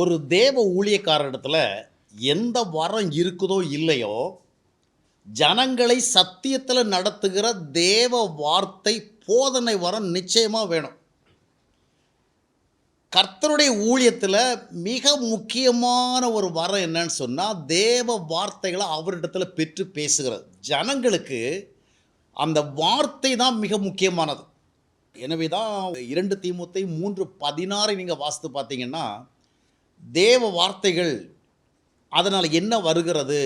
ஒரு தேவ ஊழியக்காரரிடத்துல எந்த வரம் இருக்குதோ இல்லையோ ஜனங்களை சத்தியத்தில் நடத்துகிற தேவ வார்த்தை போதனை வரம் நிச்சயமாக வேணும். கர்த்தருடைய ஊழியத்தில் மிக முக்கியமான ஒரு வரம் என்னன்னு சொன்னால் தேவ வார்த்தைகளை அவரிடத்துல பெற்று பேசுகிறது. ஜனங்களுக்கு அந்த வார்த்தை தான் மிக முக்கியமானது. எனவே தான் இரண்டு தீமுத்தை மூன்று பதினாறை நீங்கள் வாசித்து பார்த்தீங்கன்னா தேவ வார்த்தைகள் அதனால் என்ன வருகிறது?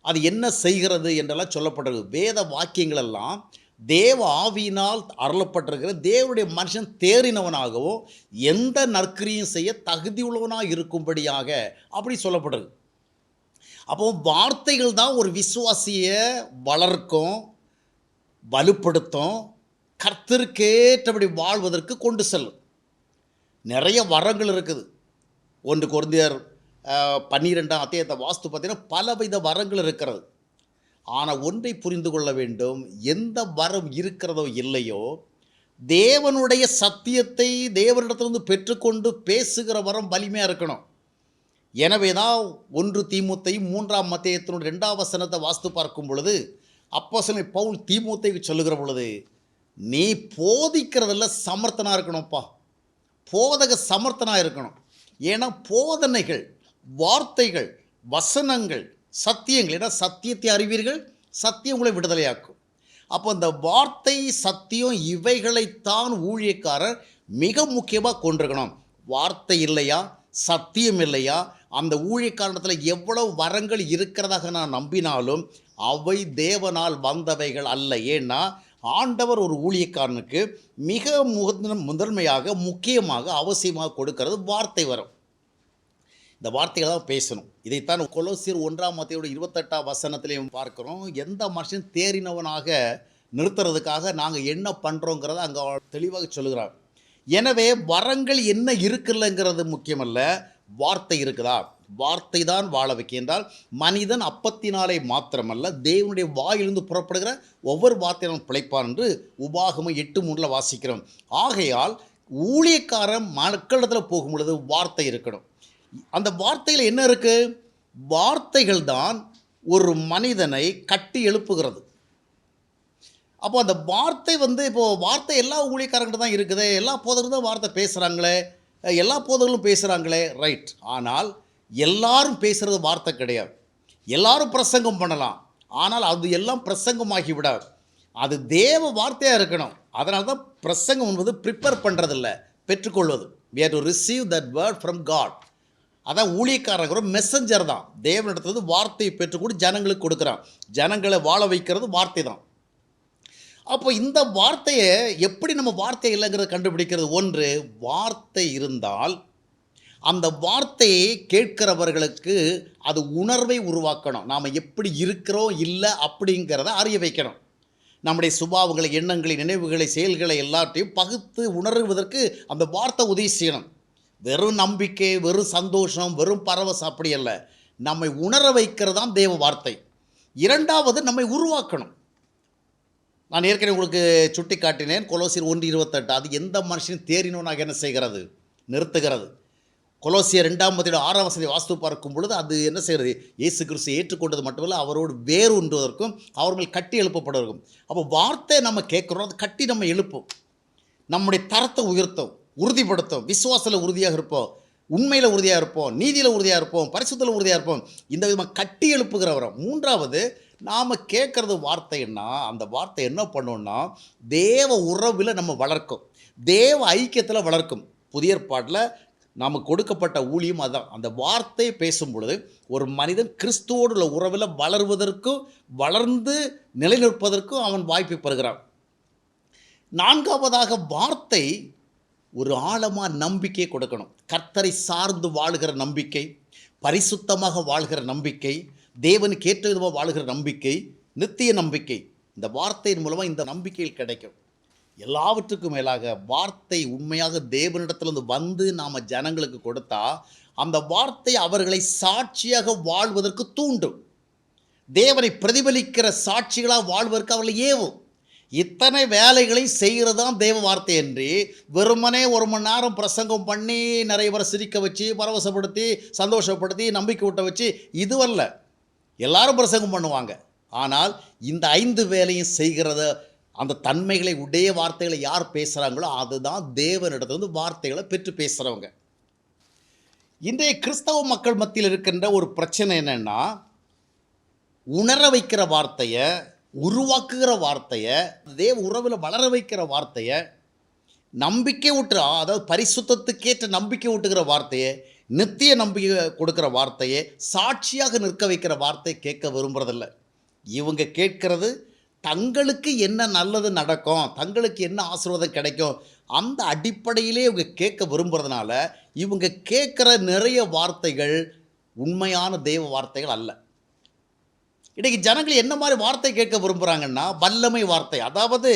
அது என்ன செய்கிறது? என்றெல்லாம் சொல்லப்படுறது வேத வாக்கியங்கள் எல்லாம் தேவ ஆவியினால் அருளப்பட்டிருக்கிற தேவனுடைய மனுஷன் தேறினவனாகவும் எந்த நற்கிரியும் செய்ய தகுதி உள்ளவனாக இருக்கும்படியாக அப்படி சொல்லப்படுறது அப்போ வார்த்தைகள் தான் ஒரு விசுவாசியை வளர்க்கும் வலுப்படுத்தும் கர்த்தருக்கேற்றபடி வாழ்வதற்கு கொண்டு செல்லும். நிறைய வரங்கள் இருக்குது. ஒன்று குருந்தியர் பன்னிரெண்டாம் அத்தியத்தை வாஸ்து பார்த்தீங்கன்னா பலவித வரங்கள் இருக்கிறது. ஆனால் ஒன்றை புரிந்து கொள்ள வேண்டும் எந்த வரம் இருக்கிறதோ இல்லையோ தேவனுடைய சத்தியத்தை தேவனிடத்திலிருந்து பெற்றுக்கொண்டு பேசுகிற வரம் வலிமையாக இருக்கணும். எனவே தான் ஒன்று தீமுத்தை மூன்றாம் மத்தியத்தினுடைய ரெண்டாம் வசனத்தை வாஸ்து பார்க்கும் பொழுது அப்போசனை பவுல் தீமூத்தைக்கு சொல்லுகிற பொழுது நீ போதிக்கிறதில் சமர்த்தனாக இருக்கணும்ப்பா. போதக சமர்த்தனாக இருக்கணும். ஏன்னா போதனைகள் வார்த்தைகள் வசனங்கள் சத்தியங்கள். ஏன்னா சத்தியத்தை அறிவீர்கள் சத்தியம் உங்களை விடுதலையாக்கும். அப்போ இந்த வார்த்தை சத்தியம் இவைகளைத்தான் ஊழியக்காரர் மிக முக்கியமாக கொண்டிருக்கணும். வார்த்தை இல்லையா சத்தியம் இல்லையா அந்த ஊழியக்காரணத்தில் எவ்வளவு வரங்கள் இருக்கிறதாக நான் நம்பினாலும் அவை தேவனால் வந்தவைகள் அல்ல. ஏன்னா ஆண்டவர் ஒரு ஊழியக்காரனுக்கு மிக முதன் முதன்மையாக முக்கியமாக அவசியமாக கொடுக்கிறது வார்த்தை வரும். இந்த வார்த்தைகளை தான் பேசணும். இதைத்தான் கொலோசியர் ஒன்றாம் மத்தையோட இருபத்தெட்டாம் வசனத்திலையும் பார்க்குறோம். எந்த மனுஷன் தேறினவனாக நிறுத்துறதுக்காக நாங்கள் என்ன பண்ணுறோங்கிறத அங்கே தெளிவாக சொல்லுகிறார் எனவே வரங்கள் என்ன இருக்குல்லங்கிறது முக்கியமல்ல வார்த்தை இருக்குதா? வார்த்தை தான் வாழ வைக்கின்றால் மனிதன் அப்பத்தினாலே மாத்திரமல்ல தேவனுடைய வாயிலிருந்து புறப்படுகிற ஒவ்வொரு வார்த்தையிலும் பிழைப்பான் என்று உபாகமும் எட்டு மூணில் வாசிக்கிறோம். ஆகையால் ஊழியக்காரன் மக்களிடத்தில் போகும் பொழுது வார்த்தை இருக்கணும். அந்த வார்த்தையில் என்ன இருக்குது வார்த்தைகள் தான் ஒரு மனிதனை கட்டி எழுப்புகிறது. அப்போ அந்த வார்த்தை வந்து இப்போது வார்த்தை எல்லா ஊழியக்காரங்கிட்ட தான் இருக்குது. எல்லா போதர்களும் தான் வார்த்தை பேசுகிறாங்களே எல்லா போதர்களும் பேசுகிறாங்களே ரைட் ஆனால் எல்லாரும் பேசுகிறது வார்த்தை கிடையாது. எல்லாரும் பிரசங்கம் பண்ணலாம். ஆனால் அது எல்லாம் பிரசங்கமாகி விடாது. அது தேவ வார்த்தையாக இருக்கணும். அதனால தான் பிரசங்கம் என்பது ப்ரிப்பேர் பண்ணுறதில்ல பெற்றுக்கொள்வது. We have to receive that word from God அதான் ஊழியக்காரங்கிற மெசஞ்சர் தான். தேவனிடத்துலேருந்து வார்த்தையை பெற்றுக்கொண்டு ஜனங்களுக்கு கொடுக்குறான். ஜனங்களை வாழ வைக்கிறது வார்த்தை தான். அப்போ இந்த வார்த்தையை எப்படி நம்ம வார்த்தை இல்லைங்கிறத கண்டுபிடிக்கிறது? ஒன்று வார்த்தை இருந்தால் அந்த வார்த்தையை கேட்கிறவர்களுக்கு அது உணர்வை உருவாக்கணும். நாம் எப்படி இருக்கிறோம் இல்லை அப்படிங்கிறத அறிய வைக்கணும். நம்முடைய சுபாவங்களை எண்ணங்களை நினைவுகளை செயல்களை எல்லாத்தையும் பகுத்து உணர்வதற்கு அந்த வார்த்தை உதவி செய்யணும். வெறும் நம்பிக்கை வெறும் சந்தோஷம் வெறும் பரவசம் அப்படி அல்ல. நம்மை உணர வைக்கிறது தான் தேவ வார்த்தை. இரண்டாவது நம்மை உருவாக்கணும். நான் ஏற்கனவே உங்களுக்கு சுட்டி காட்டினேன் கொலோசியர் ஒன்று இருபத்தெட்டு. அது எந்த மனுஷனும் தேறினவனாக என்ன செய்கிறது? நிறுத்துகிறது. கொலோசியர் ரெண்டாம் மதியோட ஆறாம் வசதி வாஸ்து பார்க்கும் பொழுது அது என்ன செய்கிறது? இயேசு கிறிஸ்து ஏற்றுக்கொண்டது மட்டுமல்ல அவரோடு வேறு உண்டுவதற்கும் அவர்கள் கட்டி எழுப்பப்படுவதற்கும். அப்போ வார்த்தை நம்ம கேட்குறோம் அது கட்டி நம்ம எழுப்போம். நம்முடைய தரத்தை உயர்த்தும். உறுதிப்படுத்தும். விசுவாசத்தில் உறுதியாக இருப்போம். உண்மையில் உறுதியாக இருப்போம். நீதியில் உறுதியாக இருப்போம். பரிசுத்தில் உறுதியாக இருப்போம். இந்த விதமாக கட்டி எழுப்புகிறவரம் மூன்றாவது நாம் கேட்குறது வார்த்தைன்னா அந்த வார்த்தை என்ன பண்ணுன்னா தேவ உறவில் நம்ம வளர்க்கும். தேவ ஐக்கியத்தில் வளர்க்கும். புதிய ஏற்பாட்டில் நாம் கொடுக்கப்பட்ட ஊழியம் அதுதான் அந்த வார்த்தை பேசும் பொழுது ஒரு மனிதன் கிறிஸ்துவோடு உள்ள உறவில் வளர்வதற்கும் வளர்ந்து நிலைநிற்பதற்கும் அவன் வாய்ப்பை பெறுகிறான். நான்காவதாக வார்த்தை ஒரு ஆழமாக நம்பிக்கை கொடுக்கணும். கர்த்தரை சார்ந்து வாழ்கிற நம்பிக்கை பரிசுத்தமாக வாழ்கிற நம்பிக்கை தேவனுக்கு ஏற்ற விதமாக வாழ்கிற நம்பிக்கை நித்திய நம்பிக்கை இந்த வார்த்தையின் மூலமாக இந்த நம்பிக்கையில் கிடைக்கும். எல்லாவற்றுக்கும் மேலாக வார்த்தை உண்மையாக தேவனிடத்திலிருந்து வந்து நாம் ஜனங்களுக்கு கொடுத்தா அந்த வார்த்தை அவர்களை சாட்சியாக வாழ்வதற்கு தூண்டும். தேவனை பிரதிபலிக்கிற சாட்சிகளாக வாழ்வதற்கு அவர்களை ஏவும். இத்தனை வேலைகளையும் செய்கிறது தான் தேவ வார்த்தை என்று வெறுமனே ஒரு மணி நேரம் பிரசங்கம் பண்ணி நிறைய பேரை சிரிக்க வச்சு பரவசப்படுத்தி சந்தோஷப்படுத்தி நம்பிக்கை விட்ட வச்சு இதுவல்ல எல்லாரும் பிரசங்கம் பண்ணுவாங்க. ஆனால் இந்த ஐந்து வேலையும் செய்கிறத அந்த தன்மைகளை உடைய வார்த்தைகளை யார் பேசுகிறாங்களோ அதுதான் தேவனிடத்து வந்து வார்த்தைகளை பெற்று பேசுகிறவங்க இன்றைய கிறிஸ்தவ மக்கள் மத்தியில் இருக்கின்ற ஒரு பிரச்சனை என்னென்னா உணர வைக்கிற வார்த்தையை உருவாக்குகிற வார்த்தையை தேவ உறவில் வளர வைக்கிற வார்த்தையை நம்பிக்கை ஊட்டுற அதாவது பரிசுத்தத்துக்கேற்ற நம்பிக்கை ஊட்டுகிற வார்த்தையை நித்திய நம்பிக்கை கொடுக்குற வார்த்தையை சாட்சியாக நிற்க வைக்கிற வார்த்தையை கேட்க விரும்புகிறதில்ல இவங்க கேட்கறது தங்களுக்கு என்ன நல்லது நடக்கும் தங்களுக்கு என்ன ஆசீர்வாதம் கிடைக்கும் அந்த அடிப்படையிலே இவங்க கேட்க விரும்புறதுனால இவங்க கேட்குற நிறைய வார்த்தைகள் உண்மையான தெய்வ வார்த்தைகள் அல்ல. இன்றைக்கி ஜனங்கள் என்ன மாதிரி வார்த்தை கேட்க விரும்புகிறாங்கன்னா வல்லமை வார்த்தை. அதாவது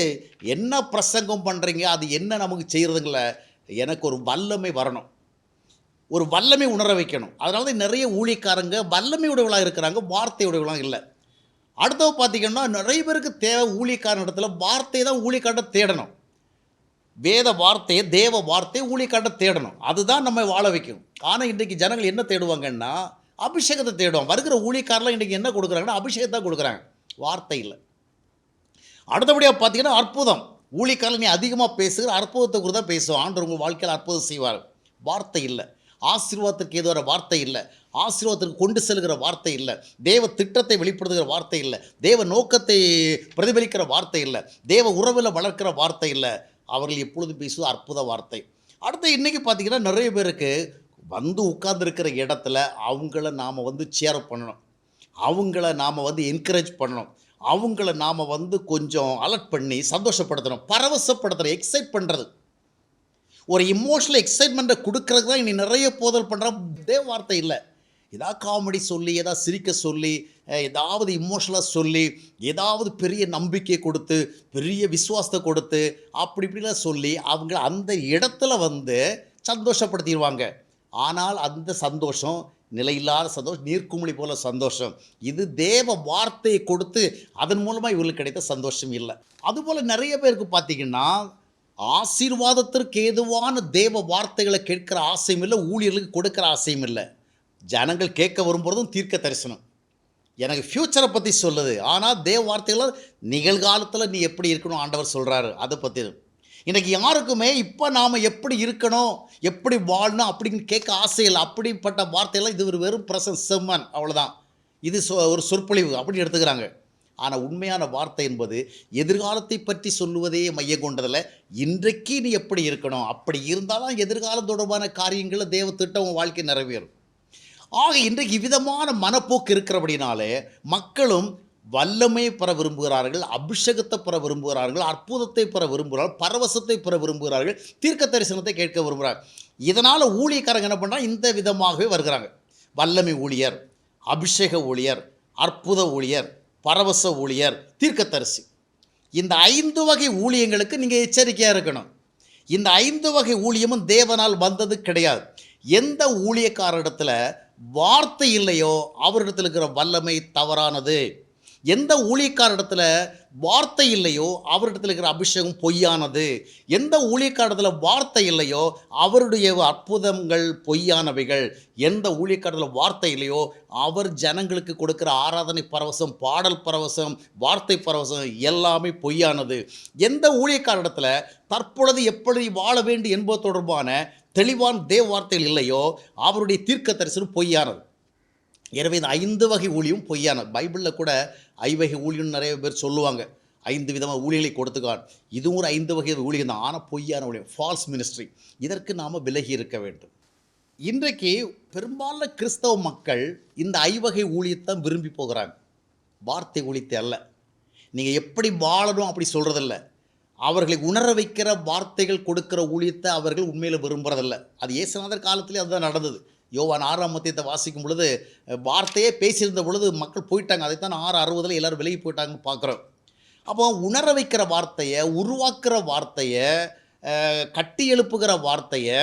என்ன பிரசங்கம் பண்ணுறீங்க அது என்ன நமக்கு செய்கிறதுங்கள எனக்கு ஒரு வல்லமை வரணும். ஒரு வல்லமை உணர வைக்கணும். அதனால தான் நிறைய ஊழியக்காரங்க வல்லமை உடையவளாக இருக்கிறாங்க வார்த்தை உடையவளாக இல்லை. அடுத்தவ பார்த்திங்கன்னா நிறைய பேருக்கு தேவை ஊழியக்காரன் இடத்துல வார்த்தை தான் ஊழிக்காட்ட தேடணும். வேத வார்த்தையை தேவ வார்த்தையை ஊழிக்காட்ட தேடணும். அதுதான் நம்ம வாழ வைக்கும் ஆனால் இன்றைக்கி ஜனங்கள் என்ன தேடுவாங்கன்னா அபிஷேகத்தை தேடுவோம் வருகிற ஊழியக்காரெலாம் இன்றைக்கி என்ன கொடுக்குறாங்கன்னா அபிஷேகத்தை கொடுக்குறாங்க. வார்த்தை இல்லை. அடுத்தபடியாக பார்த்தீங்கன்னா அற்புதம். ஊழியக்காரில் நீ அதிகமாக பேசுகிற அற்புதத்தை குறித்து தான் பேசுவோம் ஆண்டவர் உங்கள் வாழ்க்கையில் அற்புதம் செய்வார். வார்த்தை இல்லை. ஆசீர்வாதத்திற்கு ஏதோ ஒரு வார்த்தை இல்லை. ஆசீர்வாதத்துக்கு கொண்டு செல்கிற வார்த்தை இல்லை. தேவ திட்டத்தை வெளிப்படுத்துகிற வார்த்தை இல்லை. தேவ நோக்கத்தை பிரதிபலிக்கிற வார்த்தை இல்லை. தேவ உறவில் வளர்க்கிற வார்த்தை இல்லை. அவர்கள் எப்பொழுது பேசுவது அற்புத வார்த்தை. அடுத்து இன்றைக்கி பார்த்தீங்கன்னா நிறைய பேருக்கு வந்து உட்கார்ந்துருக்கிற இடத்துல அவங்கள நாம் வந்து சேர் பண்ணணும். அவங்கள நாம் வந்து என்கரேஜ் பண்ணணும். அவங்கள நாம் வந்து கொஞ்சம் அலர்ட் பண்ணி சந்தோஷப்படுத்தணும். பரவசப்படுத்தணும். எக்ஸைட் பண்ணுறது ஒரு இமோஷனல் எக்ஸைட்மெண்ட்டை கொடுக்கறதுக்கு தான் இனி நிறைய போதல் பண்ணுற இதே வார்த்தை இல்லை. ஏதாவது காமெடி சொல்லி ஏதாவது சிரிக்க சொல்லி ஏதாவது இமோஷனலாக சொல்லி ஏதாவது பெரிய நம்பிக்கை கொடுத்து பெரிய விசுவாசத்தை கொடுத்து அப்படி இப்படிலாம் சொல்லி அவங்க அந்த இடத்துல வந்து சந்தோஷப்படுத்திடுவாங்க. ஆனால் அந்த சந்தோஷம் நிலையில்லாத சந்தோஷம் நீர்க்குமிழி போல சந்தோஷம். இது தேவ வார்த்தையை கொடுத்து அதன் மூலமாக இவர்களுக்கு கிடைத்த சந்தோஷம் இல்லை. அதுபோல் நிறைய பேருக்கு பார்த்தீங்கன்னா ஆசீர்வாதத்திற்கு ஏதுவான தேவ வார்த்தைகளை கேட்கிற ஆசையும் இல்லை ஊழியர்களுக்கு கொடுக்குற ஆசையும் இல்லை. ஜனங்கள் கேட்க வரும்போதும் தீர்க்க தரிசனம். எனக்கு ஃப்யூச்சரை பற்றி சொல்லுது. ஆனால் தேவ வார்த்தைகளை நிகழ்காலத்தில் நீ எப்படி இருக்கணும் ஆண்டவர் சொல்கிறாரு அதை பற்றி இன்றைக்கி யாருக்குமே இப்போ நாம் எப்படி இருக்கணும் எப்படி வாழணும் அப்படின்னு கேட்க ஆசையில் அப்படிப்பட்ட வார்த்தையெல்லாம் இது ஒரு வெறும் பிரசன் செம்மன் அவ்வளோதான் இது சொ ஒரு சொற்பொழிவு அப்படின்னு எடுத்துக்கிறாங்க. ஆனால் உண்மையான வார்த்தை என்பது எதிர்காலத்தை பற்றி சொல்லுவதே மையம் கொண்டதில் இன்றைக்கு நீ எப்படி இருக்கணும்? அப்படி இருந்தாலும் எதிர்காலம் தொடர்பான காரியங்களை தேவ திட்டம் உன் வாழ்க்கை நிறைவேறும். ஆக இன்றைக்கு விதமான மனப்போக்கு இருக்கிறபடினாலே மக்களும் வல்லமை பெற விரும்புகிறார்கள் அபிஷேகத்தை பெற விரும்புகிறார்கள் அற்புதத்தை பெற விரும்புகிறார்கள் பரவசத்தை பெற விரும்புகிறார்கள் தீர்க்க தரிசனத்தை கேட்க விரும்புகிறார்கள் இதனால் ஊழியக்காரங்க என்ன பண்ணுறாங்க இந்த விதமாகவே வருகிறாங்க. வல்லமை ஊழியர் அபிஷேக ஊழியர் அற்புத ஊழியர் பரவச ஊழியர் தீர்க்கத்தரிசி இந்த ஐந்து வகை ஊழியங்களுக்கு நீங்கள் எச்சரிக்கையாக இருக்கணும். இந்த ஐந்து வகை ஊழியமும் தேவனால் வந்தது கிடையாது. எந்த ஊழியக்காரிடத்தில் வார்த்தை இல்லையோ அவரிடத்தில் இருக்கிற வல்லமை தவறானது. எந்த ஊழியக்காரிடத்தில் வார்த்தை இல்லையோ அவரிடத்தில் இருக்கிற அபிஷேகம் பொய்யானது. எந்த ஊழியக்காரத்தில் வார்த்தை இல்லையோ அவருடைய அற்புதங்கள் பொய்யானவைகள். எந்த ஊழியக்காரத்தில் வார்த்தை இல்லையோ அவர் ஜனங்களுக்கு கொடுக்குற ஆராதனை பரவசம் பாடல் பரவசம் வார்த்தை பரவசம் எல்லாமே பொய்யானது. எந்த ஊழியக்காரிடத்தில் தற்பொழுது எப்படி வாழ வேண்டும் என்பது தொடர்பான தெளிவான தேவ வார்த்தைகள் இல்லையோ அவருடைய தீர்க்க தரிசனம் பொய்யானது. எனவே இந்த ஐந்து வகை ஊழியும் பொய்யானது பைபிளில் கூட ஐவகை ஊழியம் நிறைய பேர் சொல்லுவாங்க. ஐந்து விதமாக ஊழியர்களை கொடுத்துக்கான். இதுவும் ஒரு ஐந்து வகை ஊழியம் தான். ஆனால் பொய்யான ஊழியம் ஃபால்ஸ் மினிஸ்ட்ரி இதற்கு நாம் விலகி இருக்க வேண்டும். இன்றைக்கு பெரும்பாலான கிறிஸ்தவ மக்கள் இந்த ஐவகை ஊழியத்தை விரும்பி போகிறாங்க. வார்த்தை ஊழியத்தை அல்ல. நீங்கள் எப்படி வாழணும் அப்படி சொல்கிறதில்ல அவர்களை உணர வைக்கிற வார்த்தைகள் கொடுக்கிற ஊழியத்தை அவர்கள் உண்மையில் விரும்புறதில்ல. அது ஏசுநாதர் காலத்திலே அதுதான் நடந்தது. யோவான் ஆறாம் மத்தியத்தை வாசிக்கும் பொழுது வார்த்தையே பேசியிருந்த பொழுது மக்கள் போயிட்டாங்க. அதைத்தான் ஆறு அறுபதில் எல்லோரும் விலகி போயிட்டாங்கன்னு பார்க்குறோம். அப்போ உணர வைக்கிற வார்த்தையை உருவாக்குற வார்த்தையை கட்டி எழுப்புகிற வார்த்தையை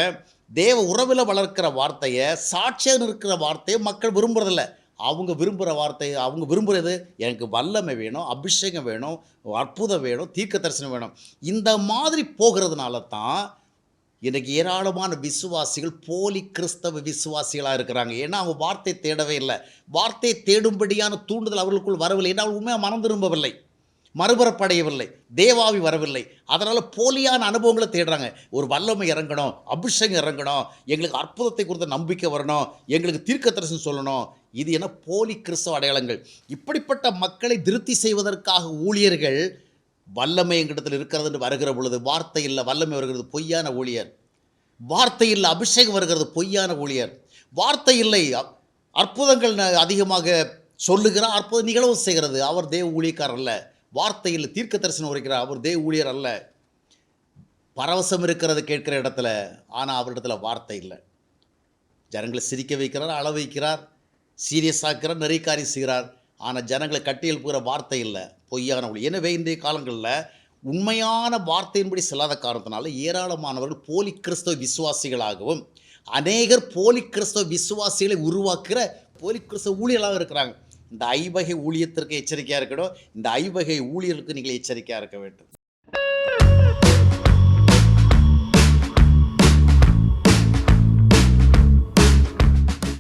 தேவ உறவில் வளர்க்கிற வார்த்தையை சாட்சியாக இருக்கிற வார்த்தையை மக்கள் விரும்புகிறதில்ல அவங்க விரும்புகிற வார்த்தை அவங்க விரும்புகிறது எனக்கு வல்லமை வேணும் அபிஷேகம் வேணும் அற்புதம் வேணும் தீர்க்க தரிசனம் வேணும். இந்த மாதிரி போகிறதுனால தான் இன்றைக்கி ஏராளமான விசுவாசிகள் போலி கிறிஸ்தவ விசுவாசிகளாக இருக்கிறாங்க. ஏன்னா அவங்க வார்த்தை தேடவே இல்லை. வார்த்தையை தேடும்படியான தூண்டுதல் அவர்களுக்குள் வரவில்லை. ஏன்னா உண்மையாக மனம் திரும்பவில்லை. மறுபரப்படையவில்லை. தேவாவி வரவில்லை. அதனால் போலியான அனுபவங்களை தேடுறாங்க. ஒரு வல்லமை இறங்கணும் அபிஷேகம் இறங்கணும் எங்களுக்கு அற்புதத்தை குறித்த நம்பிக்கை வரணும் எங்களுக்கு தீர்க்க தரிசனம் சொல்லணும். இது என்ன போலி கிறிஸ்தவ அடையாளங்கள். இப்படிப்பட்ட மக்களை திருப்தி செய்வதற்காக ஊழியர்கள் வல்லமை எங்கிடத்தில் இருக்கிறது என்று வருகிற பொழுது வார்த்தை இல்லை வல்லமை வருகிறது பொய்யான ஊழியர். வார்த்தை இல்லை அபிஷேகம் வருகிறது பொய்யான ஊழியர். வார்த்தை இல்லை அற்புதங்கள் ந- அதிகமாக சொல்லுகிறார் அற்புதம் நிகழவும் செய்கிறது. அவர் தேவ ஊழியக்காரர் அல்ல. வார்த்தை இல்லை தீர்க்க தரிசனம் உரைக்கிறார் அவர் தேவ ஊழியர் அல்ல. பரவசம் இருக்கிறது கேட்கிற இடத்துல ஆனால் அவரிடத்துல வார்த்தை இல்லை. ஜனங்களை சிரிக்க வைக்கிறார் அள வைக்கிறார் சீரியஸாக்கிறார் நிறைய காரியம் செய்கிறார். ஆனால் ஜனங்களை கட்டி எழுப்புகிற வார்த்தை இல்லை. பொய்யான ஒளி எனவே இன்றைய காலங்களில் உண்மையான வார்த்தையின்படி செல்லாத காரணத்தினால ஏராளமானவர்கள் போலி கிறிஸ்தவ விசுவாசிகளாகவும் அநேகர் போலி கிறிஸ்தவ விசுவாசிகளை உருவாக்குற போலி கிறிஸ்தவ ஊழியர்களாக இருக்கிறாங்க. இந்த ஐவகை ஊழியத்திற்கு எச்சரிக்கையாக இருக்கணும். இந்த ஐவகை ஊழியர்களுக்கு நீங்கள் எச்சரிக்கையாக இருக்க வேண்டும்.